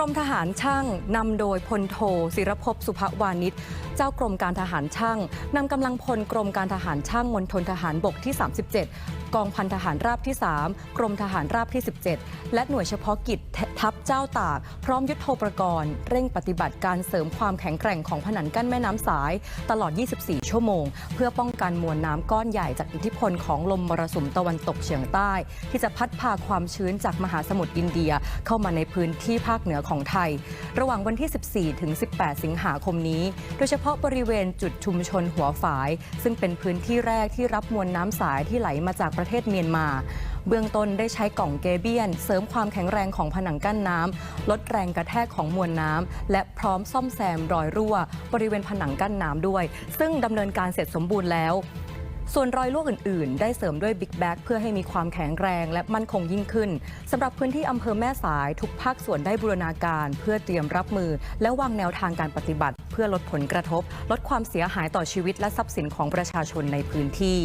รมทหารช่างนำโดยพลโทศิรภพสุภวานิชเจ้ากรมการทหารช่างนำกำลังพลกรมการทหารช่างมณฑลทหารบกที่ 37 กองพันทหารราบที่ 3 กรมทหารราบที่ 17 และหน่วยเฉพาะกิจทัพเจ้าตาก พร้อมยุทโธปกรณ์เร่งปฏิบัติการเสริมความแข็งแกร่งของผนังกั้นแม่น้ำสาย ตลอด 24 ชั่วโมง เพื่อป้องกันมวลน้ำก้อนใหญ่จากอิทธิพลของลมมรสุมตะวันตกเฉียงใต้ ที่จะพัดพาความชื้นจากมหาสมุทรอินเดียเข้ามาในพื้นที่ภาคเหนือของไทย ระหว่างวันที่ 14 ถึง 18 สิงหาคมนี้ โดยเฉพาะบริเวณจุดชุมชนหัวฝาย ซึ่งเป็นพื้นที่แรกที่รับมวลน้ำสายที่ไหลมาจากประเทศเมียนมา เบื้องต้นได้ใช้กล่องเกเบียน เสริมความแข็งแรงของผนังกั้นน้ำลดแรงกระแทกของมวลน้ำและพร้อมซ่อมแซมรอยรั่ว บริเวณผนังกั้นน้ำด้วย ซึ่งดำเนินการเสร็จสมบูรณ์แล้ว ส่วนรอยลวกอื่นๆ ได้เสริมด้วยบิ๊กแบ็กเพื่อให้มีความแข็งแรงและมั่นคงยิ่งขึ้นสำหรับพื้นที่อำเภอแม่สายทุกภาคส่วนได้บูรณาการ เพื่อเตรียมรับมือ และวางแนวทางการปฏิบัติ เพื่อลดผลกระทบ ลดความเสียหายต่อชีวิตและทรัพย์สินของประชาชนในพื้นที่